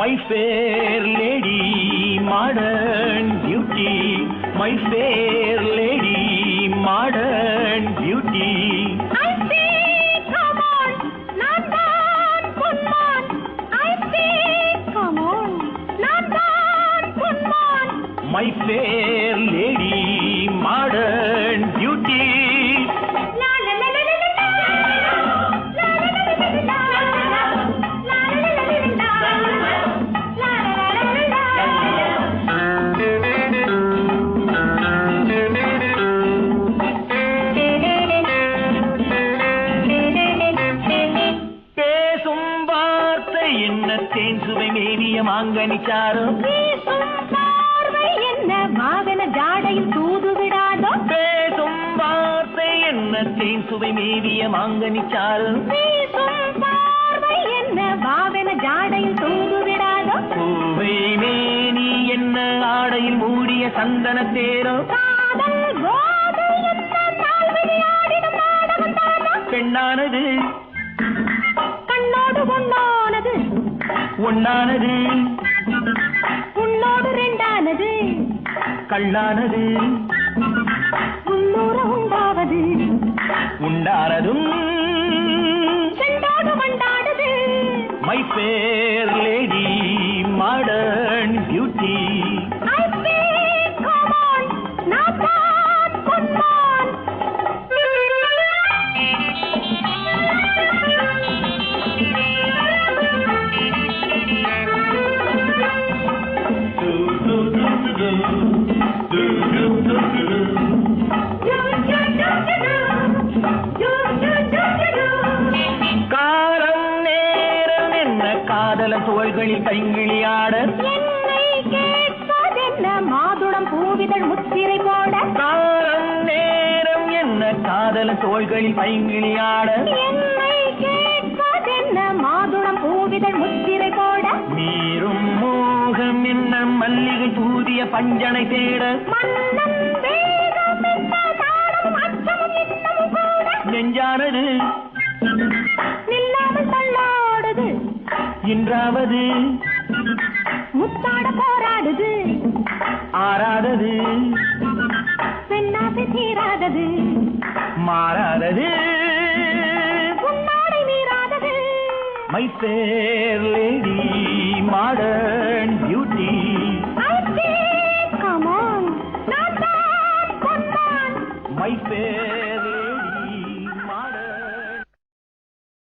My fair lady, modern beauty. My fair lady, modern beauty. I say, come on, Nandan Kunman. I say, come on, Nandan Kunman. My fair என்ன தேன் சுவை மேனிய மாங்கனி சாரும் என்ன? வாகன ஜாடையில் தூது விடாதோ? பேசும் வார்த்தை என்ன? தேன் சுவை மேனிய மாங்கனி சாரும் என்ன? வாகன ஜாடையில் தூது விடாதோ? பூவை மேனி என்ன? ஆடையில் மூடிய சந்தன தேரோ? காதல் போதை என்ன? நாள் விளையாடிடும் நாடகம் தானா? பெண்ணானது? கண்ணோடு பொண்ணானது ஒண்ணானது. உன்னோடு ரெண்டானது. கண்ணானது. உள்ளூர உண்டாவது. உண்டானதும் செண்டோடு வண்டாடுது மை புகழ்களில் கைங்கிளியாட மாதுடம் பூவிதழ் முத்திரை போட காலம் நேரம் என்ன? காதல தோள்களில் பைங்கிளியாட மாதுடம் பூவிதழ் முத்திரை பஞ்சனை தேட நெஞ்சானது தள்ளாடுது. இன்றாவது முத்தாட போராடுது. ஆறாதது பெண்ணாசை தீராதது. மாறாதது உன்னாடை மீறாதது. My dear lady. wife is.